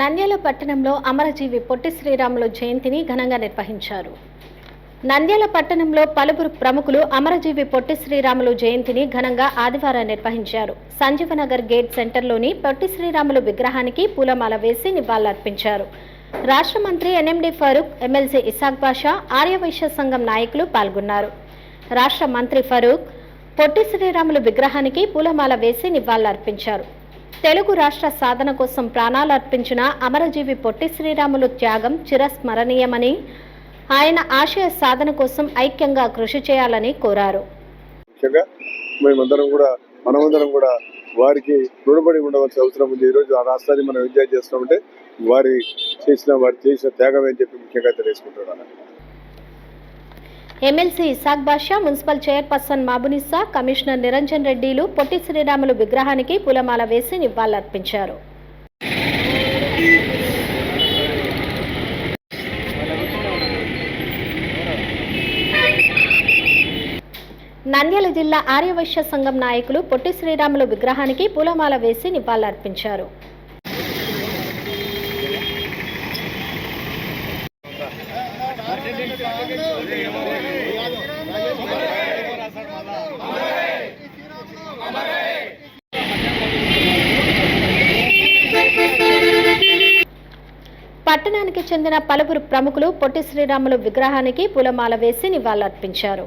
నంద్యాల పట్టణంలో అమరజీవి పొట్టి శ్రీరాములు జయంతిని ఘనంగా నిర్వహించారు. నంద్యాల పట్టణంలో పలువురు ప్రముఖులు అమరజీవి పొట్టి శ్రీరాములు జయంతిని ఘనంగా ఆదివారం నిర్వహించారు. సంజీవనగర్ గేట్ సెంటర్లోని పొట్టి శ్రీరాములు విగ్రహానికి పూలమాల వేసి నివాళులర్పించారు. రాష్ట్ర మంత్రి ఎన్ఎండి ఫరూక్ ఎమ్మెల్సీ ఇసాక్ బాషా ఆర్యవైశ్య సంఘం నాయకులు పాల్గొన్నారు. రాష్ట్ర మంత్రి ఫరూక్ పొట్టి శ్రీరాములు విగ్రహానికి పూలమాల వేసి నివాళులర్పించారు. తెలుగు రాష్ట్ర సాధన కోసం ప్రాణాలు అర్పించిన అమరజీవి పొట్టి శ్రీరాములు త్యాగం చిరస్మరణీయమని ఆయన ఆశయ సాధన కోసం ఐక్యంగా కృషి చేయాలని కోరారు. ముఖ్యంగా మేమందరం కూడా మనమందరం కూడా వారికి రుణపడి ఉండవలసిన అవసరం ఉంది. ఈరోజు ఆ రాష్ట్రాన్ని మనం ఎంజాయ్ చేస్తున్నామంటే వారి చేసిన వారు చేసిన త్యాగం అని చెప్పి ముఖ్యంగా తెలియజేసుకుంటున్నాను. MLC Ishaq Basha municipal chairperson Mabunisa commissioner Niranjan రెడ్డిలు పొట్టి శ్రీరాములు విగ్రహానికి పూలమాల వేసి నివాళులర్పించారు. నంద్యాల జిల్లా ఆర్యవైశ్య సంఘం నాయకులు పొట్టి శ్రీరాములు విగ్రహానికి పూలమాల వేసి నివాళులర్పించారు. పట్టణానికి చెందిన పలువురు ప్రముఖులు పొట్టి శ్రీరాములు విగ్రహానికి పూలమాల వేసి నివాళులర్పించారు.